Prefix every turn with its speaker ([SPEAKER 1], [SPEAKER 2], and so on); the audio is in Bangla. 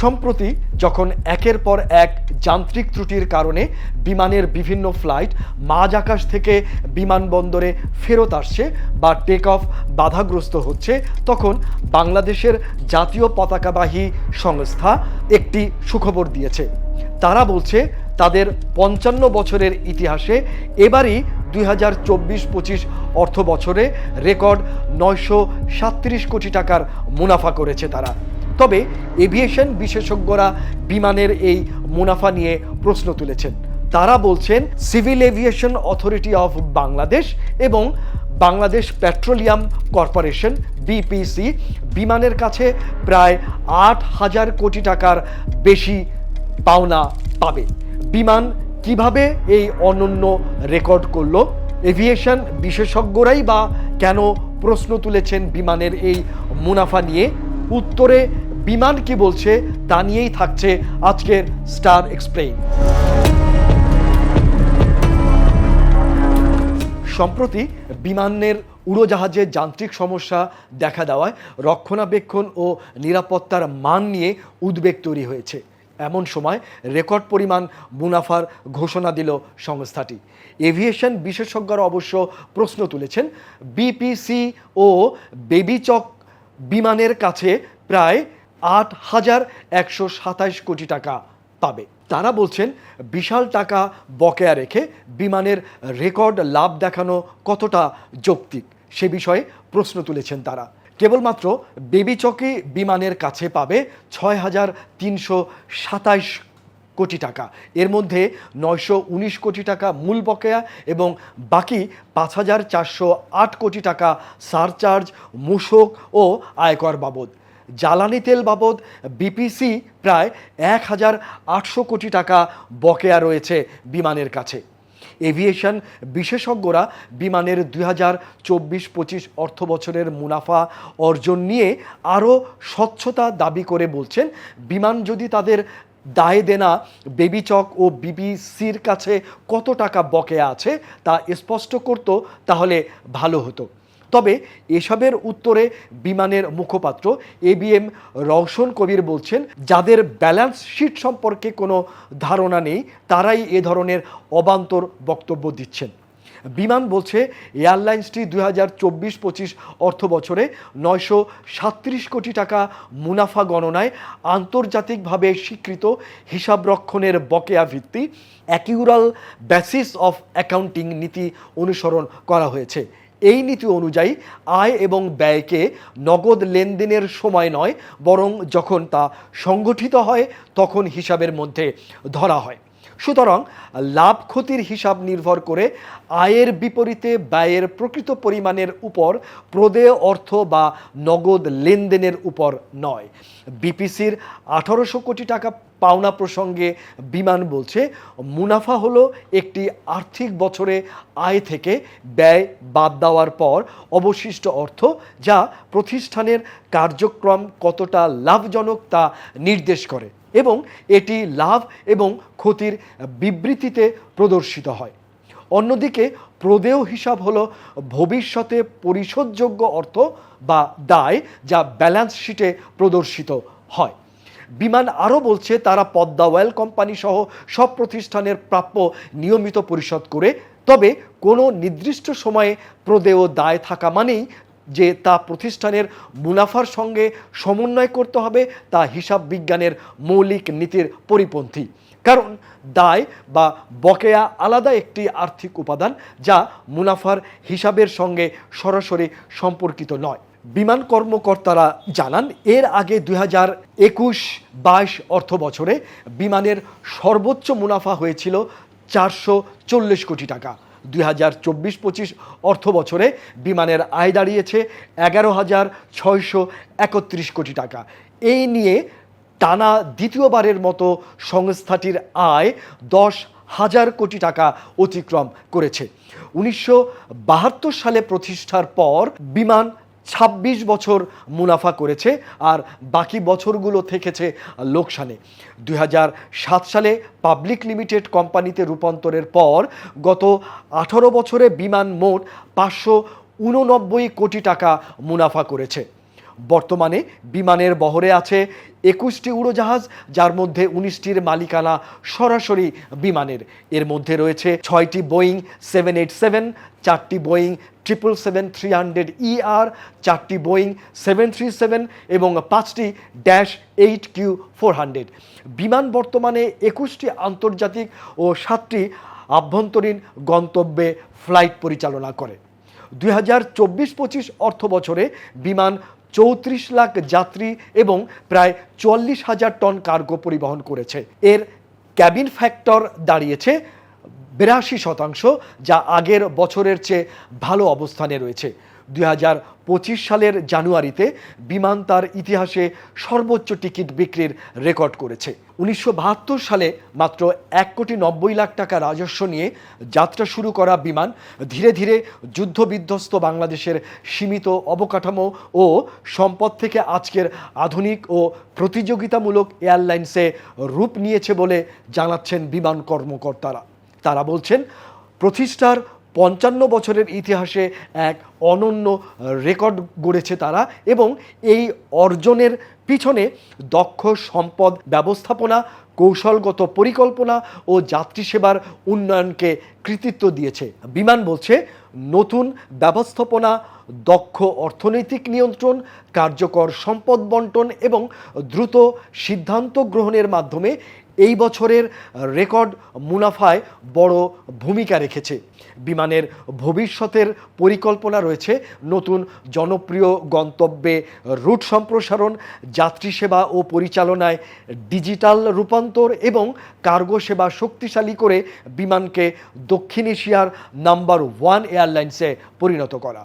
[SPEAKER 1] সম্প্রতি যখন একের পর এক যান্ত্রিক ত্রুটির কারণে বিমানের বিভিন্ন ফ্লাইট মাঝ আকাশ থেকে বিমানবন্দরে ফেরত আসছে বা টেক অফ বাধাগ্রস্ত হচ্ছে, তখন বাংলাদেশের জাতীয় পতাকাবাহী সংস্থা একটি সুখবর দিয়েছে। তারা বলছে, তাদের পঞ্চান্ন বছরের ইতিহাসে এবারই দুই হাজার চব্বিশ পঁচিশ অর্থ বছরে রেকর্ড নয়শো সাতত্রিশ কোটি টাকার মুনাফা করেছে তারা। তবে এভিয়েশন বিশেষজ্ঞরা বিমানের এই মুনাফা নিয়ে প্রশ্ন তুলেছেন। তারা বলছেন, civil aviation authority of Bangladesh এবং বাংলাদেশ পেট্রোলিয়াম কর্পোরেশন, বিপিসি, বিমানের কাছে প্রায় আট হাজার কোটি টাকার বেশি পাওনা পাবে। বিমান কীভাবে এই অনন্য রেকর্ড করল? এভিয়েশন বিশেষজ্ঞরাই বা কেন প্রশ্ন তুলেছেন বিমানের এই মুনাফা নিয়ে? উত্তরে বিমান কি বলছে তা নিয়েই থাকছে আজকের স্টার এক্সপ্লেইন। সম্প্রতি বিমানের উড়োজাহাজের যান্ত্রিক সমস্যা দেখা দেওয়ায় রক্ষণাবেক্ষণ ও নিরাপত্তার মান নিয়ে উদ্বেগ তৈরি হয়েছে। এমন সময় রেকর্ড পরিমাণ মুনাফার ঘোষণা দিল সংস্থাটি। এভিয়েশন বিশেষজ্ঞরা অবশ্য প্রশ্ন তুলেছেন, বিপিসি ও বেবিচক বিমানের কাছে প্রায় আট হাজার একশো সাতাইশ কোটি টাকা পাবে। তারা বলছেন, বিশাল টাকা বকেয়া রেখে বিমানের রেকর্ড লাভ দেখানো কতটা যৌক্তিক, সে বিষয়ে প্রশ্ন তুলেছেন তারা। কেবলমাত্র বেবি চকি বিমানের কাছে পাবে ছয় হাজার তিনশো সাতাইশ কোটি টাকা। এর মধ্যে নয়শো উনিশ কোটি টাকা মূল বকেয়া এবং বাকি পাঁচ হাজার চারশো আট কোটি টাকা সারচার্জ, মূসক ও আয়কর বাবদ। জ্বালানি তেল বাবদ বিপিসি প্রায় এক হাজার আটশো কোটি টাকা বকেয়া রয়েছে বিমানের কাছে। এভিয়েশন বিশেষজ্ঞরা বিমানের দুই হাজার চব্বিশ পঁচিশ অর্থ বছরের মুনাফা অর্জন নিয়ে আরও স্বচ্ছতা দাবি করে বলছেন, বিমান যদি তাদের দায় দেনা বেবিচক ও বিবিসির কাছে কত টাকা বকেয়া আছে তা স্পষ্ট করত, তাহলে ভালো হতো। তবে এসবের উত্তরে বিমানের মুখপাত্র এবিএম রওশন কবির বলছেন, যাদের ব্যালেন্স শিট সম্পর্কে কোনো ধারণা নেই, তারাই এ ধরনের অবান্তর বক্তব্য দিচ্ছেন। বিমান বলছে, এয়ারলাইন্সটি দুই হাজার চব্বিশ পঁচিশ অর্থ বছরে নয়শো সাতত্রিশ কোটি টাকা মুনাফা গণনায় আন্তর্জাতিকভাবে স্বীকৃত হিসাবরক্ষণের বকেয়া ভিত্তি অ্যাকিউরাল বেসিস অফ অ্যাকাউন্টিং নীতি অনুসরণ করা হয়েছে। এই নীতি অনুযায়ী আয় এবং ব্যয়কে নগদ লেনদেনের সময় নয়, বরং যখন তা সংগঠিত হয়, তখন হিসাবের মধ্যে ধরা হয়। সুতরাং লাভ ক্ষতির হিসাব নির্ভর করে আয়ের বিপরীতে ব্যয়ের প্রকৃত পরিমাণের উপর প্রদেয় অর্থ বা নগদ লেনদেনের উপর নয়। বিপিসির আঠারোশো কোটি টাকা পাওনা প্রসঙ্গে বিমান বলছে, মুনাফা হলো একটি আর্থিক বছরে আয় থেকে ব্যয় বাদ দেওয়ার পর অবশিষ্ট অর্থ যা প্রতিষ্ঠানের কার্যক্রম কতটা লাভজনক তা নির্দেশ করে। এবং এটি লাভ এবং ক্ষতির বিবৃতিতে প্রদর্শিত হয়। অন্যদিকে প্রদেয় হিসাব হলো ভবিষ্যতে পরিশোধযোগ্য অর্থ বা দায় যা ব্যালেন্স শিটে প্রদর্শিত হয়। বিমান আরও বলছে, তারা পদ্মা ওয়েল কোম্পানি সহ সব প্রতিষ্ঠানের প্রাপ্য নিয়মিত পরিশোধ করে, তবে কোনো নির্দিষ্ট সময়ে প্রদেয় দায় থাকা মানেই যে তা প্রতিষ্ঠানের মুনাফার সঙ্গে সমন্বয় করতে হবে, তা হিসাব বিজ্ঞানের মৌলিক নীতির পরিপন্থী। কারণ দায় বা বকেয়া আলাদা একটি আর্থিক উপাদান, যা মুনাফার হিসাবের সঙ্গে সরাসরি সম্পর্কিত নয়। বিমান কর্মকর্তারা জানান, এর আগে দুই হাজার একুশ বাইশ অর্থ বছরে বিমানের সর্বোচ্চ মুনাফা হয়েছিল চারশো চল্লিশ কোটি টাকা। দুই হাজার চব্বিশ পঁচিশ অর্থ বছরে বিমানের আয় দাঁড়িয়েছে এগারো হাজার ছয়শো একত্রিশ কোটি টাকা। এই নিয়ে টানা দ্বিতীয়বারের মতো সংস্থাটির আয় দশ হাজার কোটি টাকা অতিক্রম করেছে। উনিশশো বাহাত্তর সালে প্রতিষ্ঠার পর বিমান ছাব্বিশ বছর মুনাফা করেছে আর বাকি বছরগুলো থেকেছে লোকসানে। দুই সালে পাবলিক লিমিটেড কোম্পানিতে রূপান্তরের পর গত আঠারো বছরে বিমান মোট পাঁচশো উননব্বই কোটি টাকা মুনাফা করেছে। বর্তমানে বিমানের বহরে আছে একুশটি উড়োজাহাজ, যার মধ্যে উনিশটির মালিকানা সরাসরি বিমানের। এর মধ্যে রয়েছে ছয়টি বোয়িং সেভেন এইট সেভেন, চারটি Boeing triple seven three hundred ER চারটি বোয়িং সেভেন থ্রি সেভেন এবং পাঁচটি dash eight Q four hundred বিমান বর্তমানে একুশটি আন্তর্জাতিক ও সাতটি আভ্যন্তরীণ গন্তব্যে ফ্লাইট পরিচালনা করে। দুই হাজার চব্বিশ পঁচিশ অর্থ বছরে বিমান চৌত্রিশ লাখ যাত্রী এবং প্রায় চুয়াল্লিশ হাজার টন কার্গো পরিবহন করেছে। এর ক্যাবিন ফ্যাক্টর দাঁড়িয়েছে বিরাশি শতাংশ, যা আগের বছরের চেয়ে ভালো অবস্থানে রয়েছে। দুই হাজার পঁচিশ সালের জানুয়ারিতে বিমান তার ইতিহাসে সর্বোচ্চ টিকিট বিক্রির রেকর্ড করেছে। উনিশশো বাহাত্তর সালে মাত্র এক কোটি নব্বই লাখ টাকা রাজস্ব নিয়ে যাত্রা শুরু করা বিমান ধীরে ধীরে যুদ্ধবিধ্বস্ত বাংলাদেশের সীমিত অবকাঠামো ও সম্পদ থেকে আজকের আধুনিক ও প্রতিযোগিতামূলক এয়ারলাইন্সে রূপ নিয়েছে বলে জানাচ্ছেন বিমান কর্মকর্তারা। তারা বলছেন, প্রতিষ্ঠার পঞ্চান্ন বছরের ইতিহাসে এক অনন্য রেকর্ড গড়েছে তারা এবং এই অর্জনের পিছনে দক্ষ সম্পদ ব্যবস্থাপনা, কৌশলগত পরিকল্পনা ও যাত্রী সেবার উন্নয়নকে কৃতিত্ব দিয়েছে। বিমান বলছে, নতুন ব্যবস্থাপনা, দক্ষ অর্থনৈতিক নিয়ন্ত্রণ, কার্যকর সম্পদ বন্টন এবং দ্রুত সিদ্ধান্ত গ্রহণের মাধ্যমে এই বছরের রেকর্ড মুনাফায় বড় ভূমিকা রেখেছে। বিমানের ভবিষ্যতের পরিকল্পনা রয়েছে নতুন জনপ্রিয় গন্তব্যে রুট সম্প্রসারণ, যাত্রী সেবা ও পরিচালনায় ডিজিটাল রূপান্তর এবং কার্গো সেবা শক্তিশালী করে বিমানকে দক্ষিণ এশিয়ার নাম্বার ওয়ান এয়ারলাইন্সে পরিণত করা।